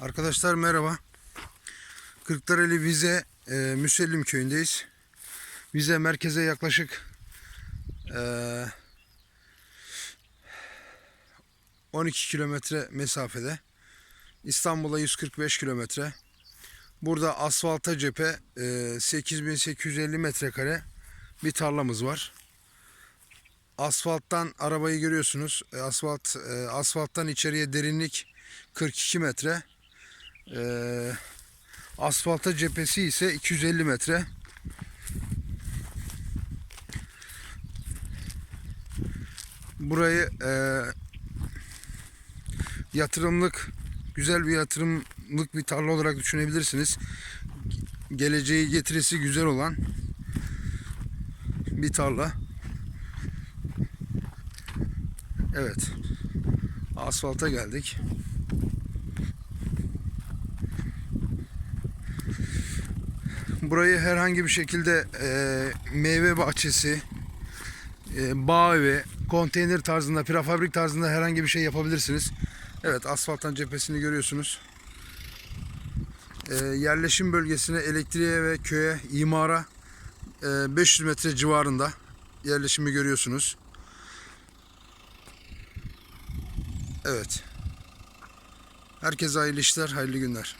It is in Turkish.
Arkadaşlar merhaba. Kırklareli Vize e, Müsellim köyündeyiz. Vize merkeze yaklaşık e, 12 kilometre mesafede. İstanbul'a 145 kilometre. Burada asfalta cephe e, 8850 metrekare bir tarlamız var. Asfalttan arabayı görüyorsunuz. E, Asfalt e, asfalttan içeriye derinlik 42 metre. E, asfalta cephesi ise 250 metre. Burayı e, yatırımlık güzel bir yatırımlık bir tarla olarak düşünebilirsiniz. Geleceği getirisi güzel olan bir tarla. Evet. Asfalta geldik. Burayı herhangi bir şekilde e, meyve bahçesi, e, bağ evi, konteyner tarzında, prefabrik tarzında herhangi bir şey yapabilirsiniz. Evet asfalttan cephesini görüyorsunuz. E, yerleşim bölgesine, elektriğe ve köye, imara e, 500 metre civarında yerleşimi görüyorsunuz. Evet. Herkese hayırlı işler, hayırlı günler.